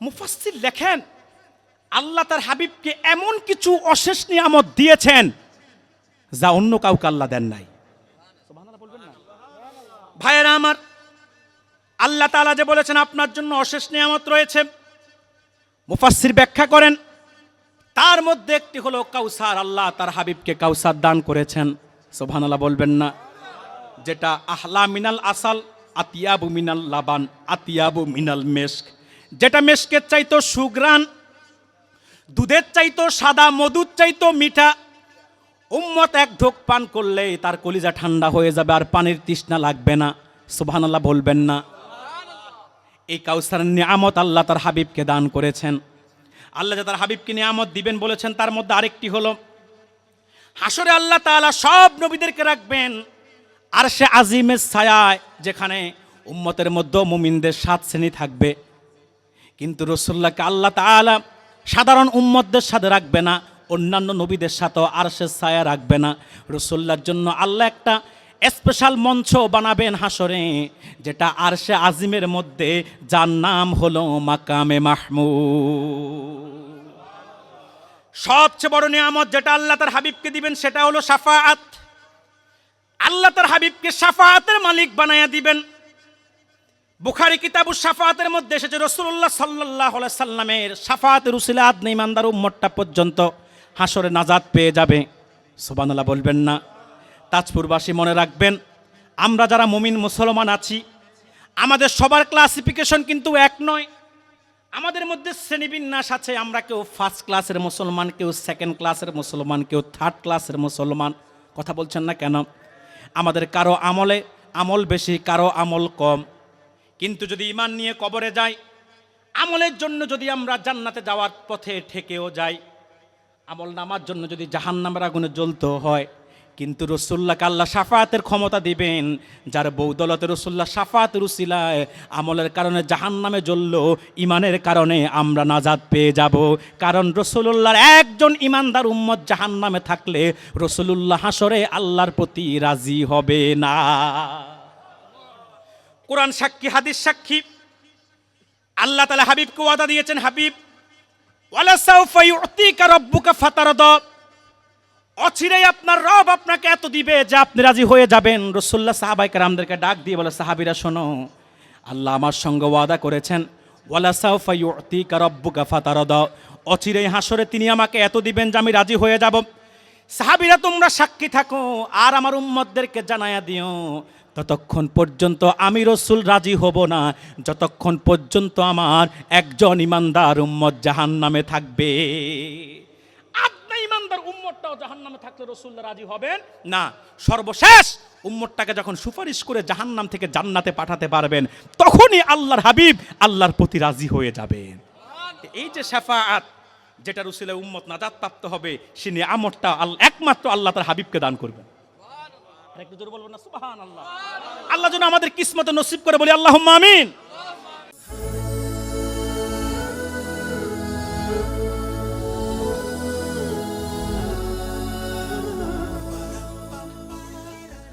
মুফাসসির লেখেন, আল্লাহ তার হাবিবকে এমন কিছু অশেষ নিয়ামত দিয়েছেন যা অন্য কাউকে আল্লাহ দেন নাই। ভাইয়েরা আমার, আল্লাহ তাআলা যে বলেছেন, আপনার জন্য অশেষ নিয়ামত রয়েছে। মুফাসসির ব্যাখ্যা করেন, তার মধ্যে একটি হলো কাউসার, আল্লাহ তার হাবিবকে কাউসার দান করেছেন। সুবহানাল্লাহ বলবেন না? যেটা আহলা মিনাল আসাল, আতিয়াবু মিনাল লাবান, আতিয়াবু মিনাল মেস্ক যেটা মেস্কের চাইতো সুগ্রান দুধের চাইতো সাদা, মধুর চাইতো মিঠা। উম্মত এক ঢোক পান করলেই তার কলিজা ঠান্ডা হয়ে যাবে আর পানির তৃষ্ণা লাগবে না। সুবহানাল্লাহ বলবেন না। এই কাউসার নিয়ামত আল্লাহ তার হাবিবকে দান করেছেন। আল্লাহ যে তার হাবিবকে নিয়ামত দিবেন বলেছেন, তার মধ্যে আরেকটি হলো, হাসরে আল্লাহ তাআলা সব নবীদেরকে রাখবেন আর সে আজিমের ছায়ায় যেখানে উম্মতের মধ্যে মুমিনদের সাত শ্রেণি থাকবে। কিন্তু রসুল্লাহকে আল্লাহ তাআলা সাধারণ উম্মতদের সাথে রাখবে না, অন্যান্য নবীদের সাথেও আর সে ছায়া রাখবে না। রসুল্লার জন্য আল্লাহ একটা স্পেশাল মঞ্চ বানাবেন হাসরে যেটা আর সে আজিমের মধ্যে যার নাম হলো মাকামে মাহমুদ। সবচেয়ে বড় নিয়ামত যেটা আল্লাহ তার হাবিবকে দিবেন, সেটা হলো সাফাআত আল্লাহ তার হাবিবকে সাফাআতের মালিক বানায়া দিবেন। বুখারি কিতাবু সাফাতের মধ্যে এসেছে রসুল্লাহ সাল্লাহ সাল্লামের সাফাতের উসিলা আদনে ইমানদার উম্মতটা পর্যন্ত হাসরে নাজাদ পেয়ে যাবে। সোবানুল্লাহ বলবেন না। তাজপুরবাসী মনে রাখবেন, আমরা যারা মুমিন মুসলমান আছি, আমাদের সবার ক্লাসিফিকেশন কিন্তু এক নয়। আমাদের মধ্যে শ্রেণীবিন্যাস আছে, আমরা কেউ ফার্স্ট ক্লাসের মুসলমান, কেউ সেকেন্ড ক্লাসের মুসলমান, কেউ থার্ড ক্লাসের মুসলমান। কথা বলছেন না কেন? আমাদের কারও আমলে আমল বেশি, কারও আমল কম। কিন্তু যদি ইমান নিয়ে কবরে যাই, আমলের জন্য যদি আমরা জান্নাতে যাওয়ার পথে ঠেকেও যাই, আমল নামার জন্য যদি জাহান নামের আগুনে জ্বলতে হয়, কিন্তু রসুল্লাহকে আল্লাহ সাফাতের ক্ষমতা দিবেন, যার বৌদলতে রসুল্লাহ সাফাতের উসিলায় আমলের কারণে জাহান নামে জ্বলল ইমানের কারণে আমরা নাজাদ পেয়ে যাব। কারণ রসুল্লাহর একজন ইমানদার উম্মত জাহান নামে থাকলে রসুল্লাহ হাসরে আল্লাহর প্রতি রাজি হবে না। কোরআন সাক্ষী, হাদিস সাক্ষী। আল্লাহ তালা হাবিবকে ওয়াদা দিয়েছেন, হাবিব অচিরেই আপনার রব আপনাকে এত দিবে যে আপনি রাজি হয়ে যাবেন। রসুল্লাহ সাহাবাই কারামদেরকে ডাক দিয়ে বলে, সাহাবিরা, শোনো, আল্লাহ আমার সঙ্গে ওয়াদা করেছেন, ওয়ালা সাউফা ইউতিকা রাব্বুকা ফাতারদা। অচিরেই হাসরে তিনি আমাকে এত দিবেন যে আমি রাজি হয়ে যাব। সাহাবিরা তোমরা সাক্ষী থাকো, আর আমার উম্মতদেরকে জানায়া দিও। ততক্ষণ পর্যন্ত আমি রসুল রাজি হব না। যতক্ষণ পর্যন্ত আমার একজন ইমানদার উম্মত জাহান নামে থাকবে। আপনি ইমানদার উম্মতটাও জাহান নামে থাকলে রসুল্লাহ রাজি হবেন না। সর্বশেষ উম্মতটাকে যখন সুপারিশ করে জাহান্নাম থেকে জান্নাতে পাঠাতে পারবেন, তখনই আল্লাহর হাবিব আল্লাহর প্রতি রাজি হয়ে যাবেন। এই যে শাফাআত যেটা রুসিলে উম্মত নাজাত প্রাপ্ত হবে, সে নিয়ামতটা একমাত্র আল্লাহ তার হাবিবকে দান করবেন। আল্লাহ আল্লাহ যেন আমাদের কিসমতে নসিব করে বলি আল্লাহ আমিন।